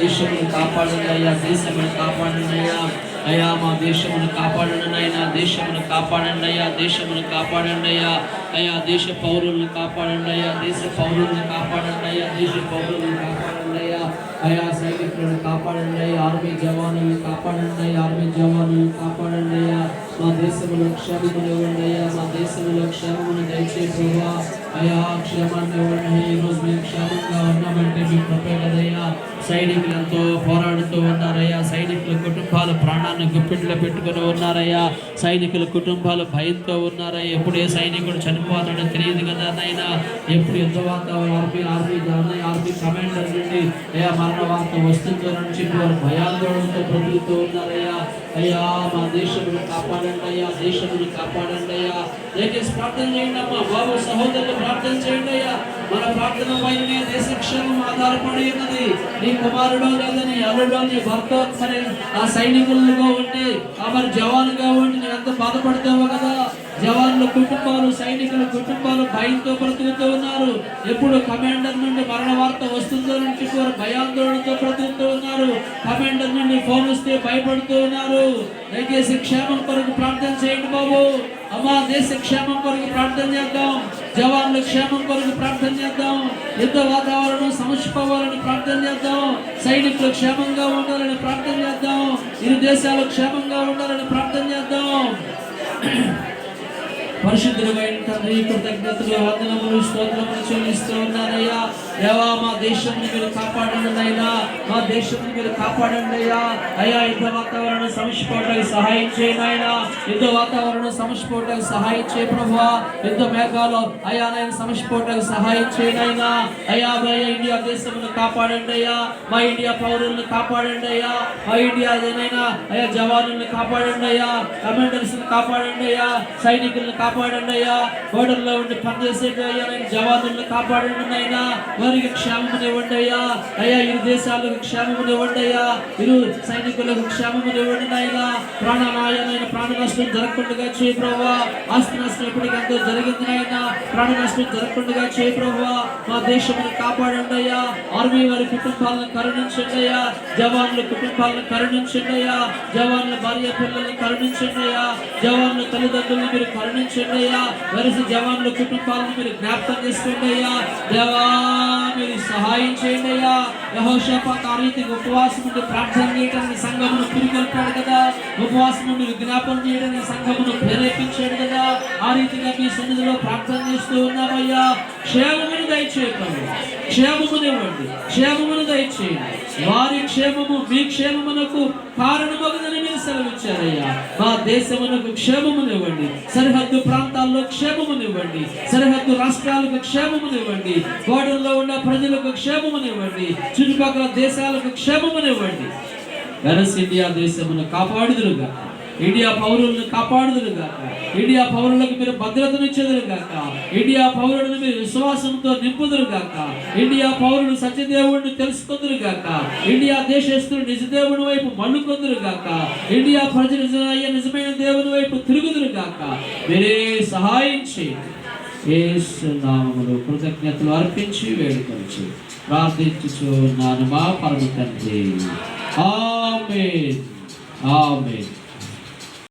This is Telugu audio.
దేశమును కాపాడండి అయ్యా దేశమును కాపాడండి అయ్యా. అయ్యా మా దేశమును కాపాడండి అయ్యా దేశమును కాపాడండి అయ్యా దేశమును కాపాడండి అయ్యా. అయ్యా దేశ పౌరులను కాపాడండి అయ్యా దేశ పౌరులను కాపాడండి అయ్యా దేశ పౌరులను కాపాడండి అయ్యా. అయ్యా సైనికులను కాపాడండి అయ్యా ఆర్మీ జవానులను కాపాడండి అయ్యా ఆర్మీ జవానులను కాపాడండి అయ్యా. మా దేశంలో క్షేమమును ఇవ్వండి అయ్యా మా దేశంలో క్షేమమును దయచే ప్రభా అయ్యా క్షేమాన్ని ఇవ్వండి ఈ రోజు మేము క్షేమంగా ఉన్నామంటే మీ కృపే సైనికులతో పోరాడుతూ ఉన్నారయ్యా. సైనికుల కుటుంబాలు ప్రాణాన్ని గుప్పిట్లో పెట్టుకుని ఉన్నారయ్యా. సైనికుల కుటుంబాలు భయంతో ఉన్నారయ్యా. ఎప్పుడు ఏ సైనికుడు చనిపోతాడో తెలియదు కదా నాయన. ఎప్పుడు యుద్ధ వాతావరణం ఆర్మీ ఆర్మీ ఆర్మీ కమాండర్ తండ్రి అయ్యా మరణ వార్త వస్తుందో చెప్పి వారు భయాందోళనతో బ్రతుకుతూ ఉన్నారయ్యా అయ్యా మా దేశమును కాపాడండి అయ్యా దేశమును కాపాడండి అయ్యా. దయచేసి ప్రార్థన చేయండి అమ్మా. బాబు సహోదరులు ప్రార్థన చేయండి అయ్యా. మన ప్రార్థన పైన దేశ క్షేమం ఆధారపడి ఉన్నది. నీ కుమారుడో లేదా నీ అల్లుడో నీ భర్త మరి ఆ సైనికులుగా ఉంటే ఆ మరి జవానుగా ఉంటే నేను ఎంత బాధపడతావో కదా. జవాన్ల కుటుంబాలు సైనికుల కుటుంబాలు భయంతో బ్రతుకుతూ ఉన్నారు. ఎప్పుడు కమాండర్ నుండి మరణ వార్త వస్తుందో నుంచి కూడా భయాందోళనతో బ్రతుకుతూ ఉన్నారు. కమాండర్ నుండి ఫోన్ వస్తే భయపడుతూ ఉన్నారు. దయచేసి క్షేమం కొరకు ప్రార్థన చేయండి బాబు. అమ్మా దేశ క్షేమం కొరకు ప్రార్థన చేద్దాం. జవాన్ల క్షేమం కొరకు ప్రార్థన చేద్దాం. యుద్ధ వాతావరణం సమసిపోవాలని ప్రార్థన చేద్దాం. సైనికులు క్షేమంగా ఉండాలని ప్రార్థన చేద్దాం. ఇరు దేశాలు క్షేమంగా ఉండాలని ప్రార్థన చేద్దాం. పరిశుద్ధుడైన తండ్రి కృతజ్ఞతలు వందనములు స్తోత్రములు చెల్లిస్తూ ఉన్నారయ్యా దేవా మా దేశాన్ని మీరు కాపాడండి అయినా మా దేశాన్ని మీరు కాపాడండి అయ్యా. అయ్యా యుద్ధ వాతావరణం సమసిపోవటానికి సహాయం చేయనైనా ఎంత యుద్ధ వాతావరణం సమసిపోవటానికి సహాయం చేయ ప్రభువా. యుద్ధ మేఘాలు అయ్యా నేను సమసిపోవటానికి సహాయం చేయనైనా అయ్యా అయ్యా ఇండియా దేశమును కాపాడండి అయ్యా. మా ఇండియా పౌరులను కాపాడండి అయ్యా. మా ఇండియా ఏదైనా అయ్యా జవానులను కాపాడండి అయ్యా. కమాండర్స్ కాపాడండి అయ్యా. సైనికులను కాపాడండి అయ్యా. బోర్డర్లో ఉండి పనిచేసే అయ్యా నేను జవానులను కాపాడండి అయినా వారికి క్షేమముని ఇవ్వండి అయ్యా అయ్యా ఇరు దేశాలకు క్షేమముని ఇవ్వండి అయ్యా ఇరు సైనికులకు క్షేమం ఇవ్వండి నాయనా ప్రాణనాయమైన ప్రాణ నష్టం జరగకుండా చేయ ప్రభావ ఆస్తి నష్టం ఎప్పటికెంతో జరిగింది అయినా ప్రాణ నష్టం జరగకుండా చేయ ప్రభావ మా దేశమును కాపాడండి అయ్యా ఆర్మీ వారి కుటుంబాలను కరుణించండి అయ్యా జవాన్ల కుటుంబాలను కరుణించండి అయ్యా జవాన్ల భార్య పిల్లల్ని కరుణించండి అయ్యా జవాన్ల తల్లిదండ్రులను మీరు కరుణించండి అయ్యా వరుస జవాన్ల కుటుంబాలను మీరు జ్ఞాపకం చేసుకోండి అయ్యా దేవా మీరు సహాయం చేయండి అయ్యా. యహోషప ఆ ఉపవాసం నుండి ప్రార్థన చేయడానికి సంఘమును పురికొల్పాడు కదా. ఉపవాసం నుండి విజ్ఞాపన చేయడానికి సంఘమును ప్రేరేపించాడు కదా. ఆ రీతిగా మీ సన్నిధిలో ప్రార్థన చేస్తూ ఉన్నామయ్యా క్షేమమును దయచేయకండి క్షేమమును ఇవ్వండి. క్షేమమును దయచేయండి వారి క్షేమము మీ క్షేమమునకు కారణమగుదని మీరు సెలవిచ్చారయ్యా మా దేశమునకు క్షేమమునివ్వండి. సరిహద్దు ప్రాంతాల్లో క్షేమమునివ్వండి. సరిహద్దు రాష్ట్రాలకు క్షేమమునివ్వండి. గోడల్లో ఉన్న ప్రజలకు క్షేమమునివ్వండి. చుట్టుపక్కల దేశాలకు క్షేమమునివ్వండి. వెరస్ ఇండియా దేశమును కాపాడుదురుగా. ఇండియా పౌరులను కాపాడుదురుగాక ఇండియా పౌరులకు మీరు భద్రతనిచ్చేదురుగాక ఇండియా పౌరులను మీరు విశ్వాసంతో నింపుదురుగాక ఇండియా పౌరులు సత్యదేవుడిని తెలుసుకుందురుగాక ఇండియా దేశస్తులు నిజదేవుని వైపు మళ్ళుకొందురుగాక ఇండియా ప్రజలు నిజమైన నిజమైన దేవుని వైపు తిరుగుదురుగాక మీరే సహాయం చేయండి. ఏసునామములు కృతజ్ఞతలు అర్పించి వేడుకొనిచి. ప్రార్థించుచు నాను మా పరమ తండ్రి ఆమె ఆమె